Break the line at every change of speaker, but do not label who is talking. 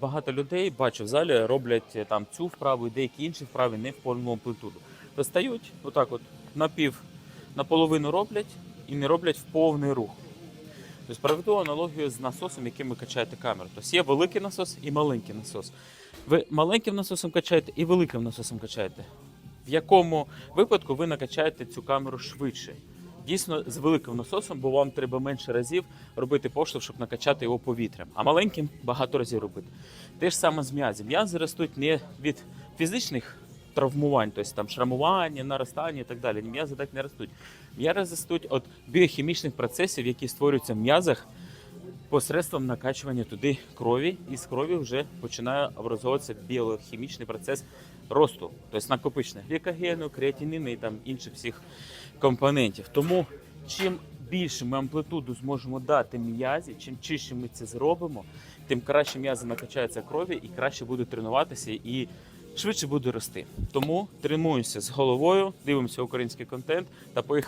Багато людей бачу в залі роблять е, там цю вправу і деякі інші вправи не в повну амплитуду. Достають отак, от напів наполовину роблять і не роблять в повний рух. Тобто проведу аналогію з насосом, яким ви качаєте камеру. Тобто є великий насос і маленький насос. Ви маленьким насосом качаєте і великим насосом качаєте. В якому випадку ви накачаєте цю камеру швидше? Дійсно, з великим насосом, бо вам треба менше разів робити поштовх, щоб накачати його повітрям. А маленьким багато разів робити. Те ж саме з м'язі. М'язи ростуть не від фізичних травмувань, тобто там шрамування, наростання і так далі. М'язи так не ростуть. М'язи ростуть від біохімічних процесів, які створюються в м'язах посредством накачування туди крові, і з крові вже починає образовуватися біохімічний процес росту, тобто накопичення глікогену, креатинину і там інших всіх компонентів. Тому чим більше ми амплитуду зможемо дати м'язі, чим чище ми це зробимо, тим краще м'язи накачаються крові і краще буде тренуватися і швидше буде рости. Тому тренуємося з головою, дивимося український контент та.